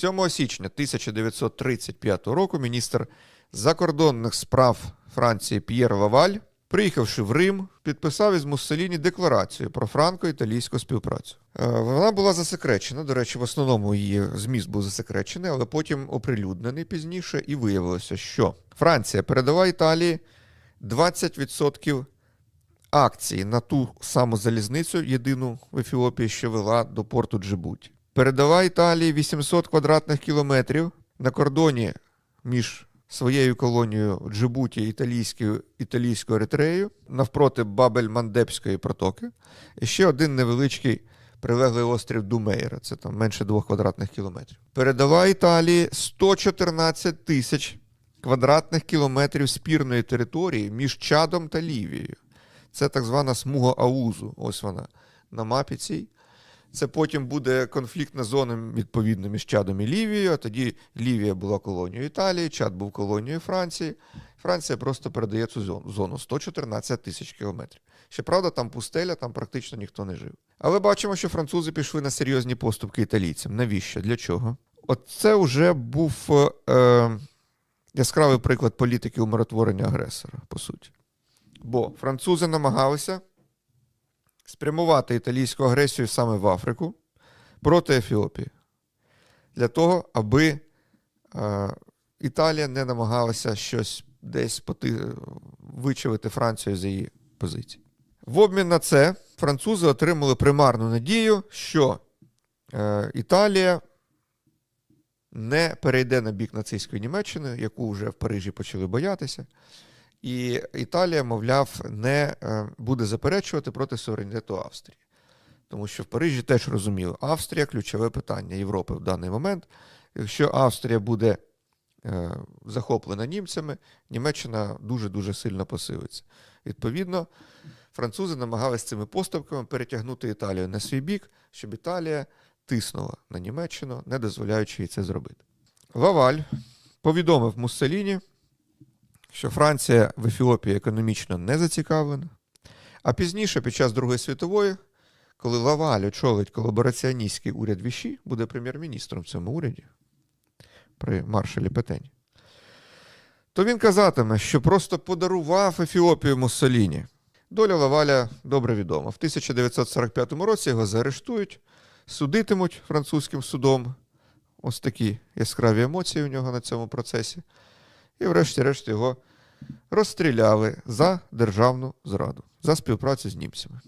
7 січня 1935 року міністр закордонних справ Франції П'єр Лаваль, приїхавши в Рим, підписав із Муссоліні декларацію про франко-італійську співпрацю. Е, Вона була засекречена. До речі, в основному її зміст був засекречений, але потім оприлюднений пізніше, і виявилося, що Франція передала Італії 20% акцій на ту саму залізницю, єдину в Ефіопії, що вела до порту Джибуті. Передала Італії 800 квадратних кілометрів на кордоні між своєю колонією Джибуті італійською, італійською Еритреєю навпроти Бабель-Мандебської протоки. І ще один невеличкий прилеглий острів Думейра, це там менше двох квадратних кілометрів. Передала Італії 114 тисяч квадратних кілометрів спірної території між Чадом та Лівією. Це так звана смуга Аузу. Ось вона на мапі цій. Це потім буде конфліктна зона відповідно між Чадом і Лівією. А тоді Лівія була колонією Італії, Чад був колонією Франції. Франція просто передає цю зону, зону 114 тисяч кілометрів. Щоправда, там пустеля, там практично ніхто не жив. Але бачимо, що французи пішли на серйозні поступки італійцям. Навіщо? Для чого? От це вже був е, яскравий приклад політики умиротворення агресора, по суті. Бо французи намагалися спрямувати італійську агресію саме в Африку проти Ефіопії. Для того, аби е, Італія не намагалася щось десь поти... вичавити Францію з її позиції. В обмін на це французи отримали примарну надію, що е, Італія не перейде на бік нацистської Німеччини, яку вже в Парижі почали боятися. І Італія, мовляв, не е, буде заперечувати проти суверенітету Австрії. Тому що в Парижі теж розуміли, Австрія ключове питання Європи в даний момент. Якщо Австрія буде е, захоплена німцями, Німеччина дуже-дуже сильно посилиться. Відповідно, французи намагалися цими поступками перетягнути Італію на свій бік, щоб Італія тиснула на Німеччину, не дозволяючи їй це зробити. Лаваль повідомив Муссоліні, що Франція в Ефіопії економічно не зацікавлена. А пізніше, під час Другої світової, коли Лаваль очолить колабораціоністський уряд Віші, буде прем'єр-міністром в цьому уряді при маршалі Петені, то він казатиме, що просто подарував Ефіопію Муссоліні. Доля Лаваля добре відома. В 1945 році його заарештують, судитимуть французьким судом. Ось такі яскраві емоції у нього на цьому процесі. І, врешті-решт, його розстріляли за державну зраду, за співпрацю з німцями.